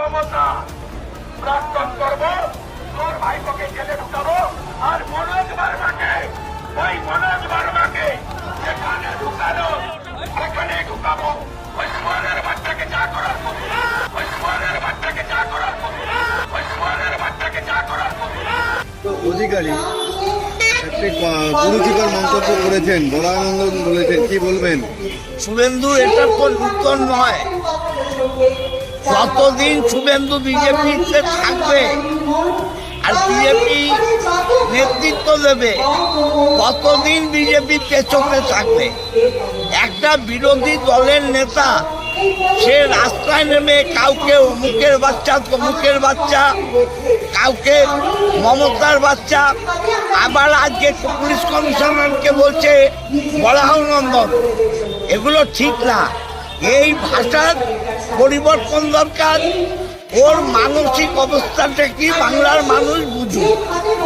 ক্ষমতা প্রাক্তন করব তোর ভাইপোকে জেলে ঢুকাবো আর মনোজ বার্মাকে ওই মনোজ বার্মাকে যেখানে ঢুকানো সেখানে ঢুকাবো ওই সোয়ারের বাচ্চাকে যা করার করব। ওই সোয়ারের বাচ্চাকে যা করার করব। ওই সোয়ারের বাচ্চাকে যা করার করব। তো অধিকারী একটি কুরুচিকর মন্তব্য করেছেন বলানন্দন বলেছেন কি বলবেন শুভেন্দু এটা নূতন নয় যতদিন শুভেন্দু বিজেপিতে থাকবে আর বিজেপি নেতৃত্ব দেবে, ততদিন বিজেপি পেছনে থাকবে। একটা বিরোধী দলের নেতা, সে রাস্তায় নেমে কাউকে অমুকের বাচ্চা, তমুকের বাচ্চা, কাউকে মমতার বাচ্চা, আবার আজকে পুলিশ কমিশনারকে বলছে বলাহনন্দন এগুলো ঠিক না। এই ভাষার পরিবর্তন দরকার। ওর মানসিক অবস্থাটা কি? বাংলার মানুষ বুঝুক।